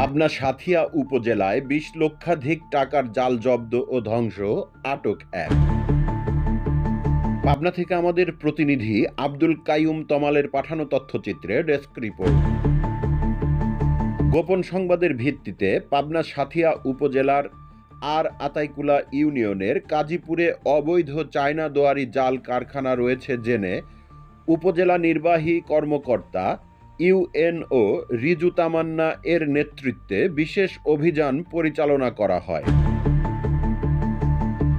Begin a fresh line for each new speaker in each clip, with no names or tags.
পাবনা সাথিয়া উপজেলায় বিশ লক্ষাধিক টাকার জাল জব্দ ও ধ্বংস, আটক এক। পাবনা থেকে আমাদের প্রতিনিধি আব্দুল কাইয়ুম তমালের পাঠানো তথ্যচিত্রে ডেস্ক রিপোর্ট। গোপন সংবাদের ভিত্তিতে পাবনা সাথিয়া উপজেলার আর আতাইকুলা ইউনিয়নের কাজীপুরে অবৈধ চায়না দোয়ারি জাল কারখানা রয়েছে জেনে উপজেলা নির্বাহী কর্মকর্তা ইউএনও রিজু তামান্না এর নেতৃত্বে বিশেষ অভিযান পরিচালনা করা হয়।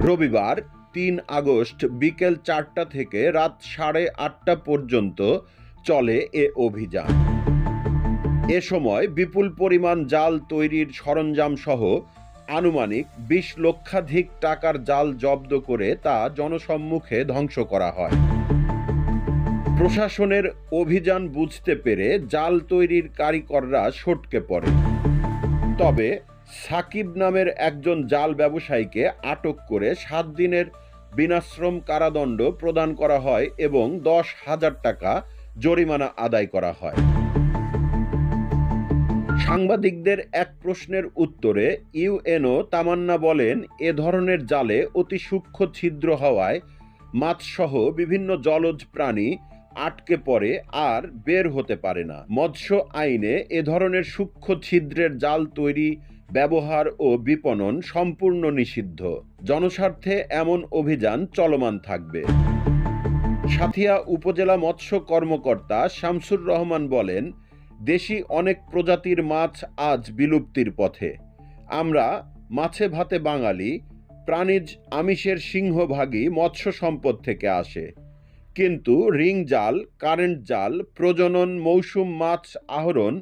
রবিবার, তিন আগস্ট বিকেল চারটা থেকে রাত সাড়ে আটটা পর্যন্ত চলে এ অভিযান। এ সময় বিপুল পরিমাণ জাল তৈরির সরঞ্জাম সহ আনুমানিক বিশ লক্ষাধিক টাকার জাল জব্দ করে তা জনসম্মুখে ধ্বংস করা হয়। প্রশাসনের অভিযান বুঝতে পেরে জাল তৈরির কারিগররা সটকে পড়ে। তবে সাকিব নামের একজন জাল ব্যবসায়ীকে আটক করে সাত দিনের বিনাশ্রম কারাদণ্ড প্রদান করা হয় এবং দশ হাজার টাকা জরিমানা আদায় করা হয়। সাংবাদিকদের এক প্রশ্নের উত্তরে ইউএনও তামান্না বলেন, এ ধরনের জালে অতি সূক্ষ্ম ছিদ্র হওয়ায় মাছসহ বিভিন্ন জলজ প্রাণী আটকে পড়ে আর বের হতে পারে না। মৎস্য আইনে এ ধরনের সূক্ষ্ম ছিদ্রের জাল তৈরি, ব্যবহার ও বিপণন সম্পূর্ণ নিষিদ্ধ। জনস্বার্থে এমন অভিযান চলমান থাকবে। সাথিয়া উপজেলা মৎস্য কর্মকর্তা শামসুর রহমান বলেন, দেশি অনেক প্রজাতির মাছ আজ বিলুপ্তির পথে। আমরা মাছে ভাতে বাঙালি, প্রাণীজ আমিষের সিংহভাগই মৎস্য সম্পদ থেকে আসে। কিন্তু রিং জাল, কারেন্ট জাল, প্রজনন, মৌসুম মাছ আহরণ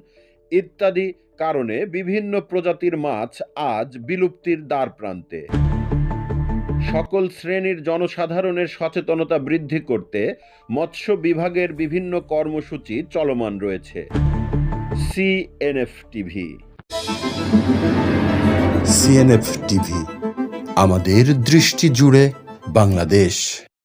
ইত্যাদি কারণে বিভিন্ন প্রজাতির মাছ আজ বিলুপ্তির দ্বার প্রান্তে। সকল শ্রেণির জনসাধারণের সচেতনতা বৃদ্ধি করতে মৎস্য বিভাগের বিভিন্ন কর্মসূচি চলমান রয়েছে। সিএনএফ টিভি
সিএনএফ টিভি আমাদের দৃষ্টি জুড়ে বাংলাদেশ।